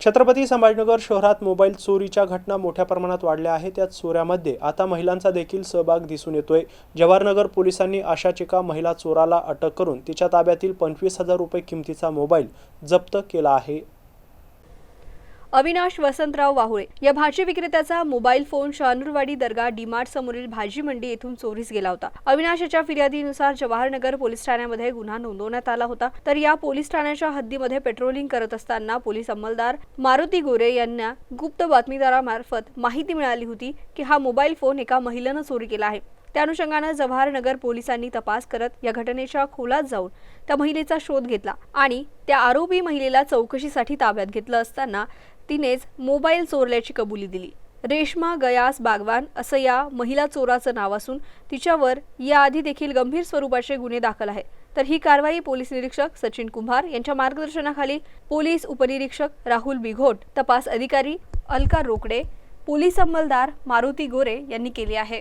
छत्रपती संभाजीनगर शहरात मोबाईल चोरीच्या घटना मोठ्या प्रमाणात वाढल्या आहेत. त्यात चोऱ्यामध्ये आता महिलांचा देखील सहभाग दिसून येतोय. जवाहरनगर पोलिसांनी आशाच एका महिला चोराला अटक करून तिच्या ताब्यातील पंचवीस हजार रुपये किमतीचा मोबाईल जप्त केला आहे. अविनाश वसंतराव वाहुळे. या भाजी विक्रेत्याचा मोबाईल फोन शहानूरवाडी दर्गा डीमार्ट समोरील भाजी मंडी येथून चोरीस गेला होता. अविनाशाच्या फिर्यादीनुसार जवाहरनगर पोलीस ठाण्यामध्ये गुन्हा नोंदवण्यात आला होता. तर या पोलीस ठाण्याच्या हद्दीमध्ये पेट्रोलिंग करत असताना पोलीस अंमलदार मारुती गोरे यांना गुप्त बातमीदारामार्फत माहिती मिळाली होती की हा मोबाईल फोन एका महिलेनं चोरी केला आहे. त्या अनुषंगानं जवाहरनगर पोलिसांनी तपास करत या घटनेच्या खोलात जाऊन त्या महिलेचा शोध घेतला आणि त्या आरोपी महिलेला चौकशीसाठी ताब्यात घेतलं असताना तिनेच मोबाईल चोरल्याची कबुली दिली. रेश्मा गयास बागवान असं या महिला चोराचं नाव असून तिच्यावर याआधी देखील गंभीर स्वरूपाचे गुन्हे दाखल आहेत. तर ही कारवाई पोलीस निरीक्षक सचिन कुंभार यांच्या मार्गदर्शनाखाली पोलीस उपनिरीक्षक राहुल बिघोट तपास अधिकारी अलका रोकडे पोलीस अंमलदार मारुती गोरे यांनी केली आहे.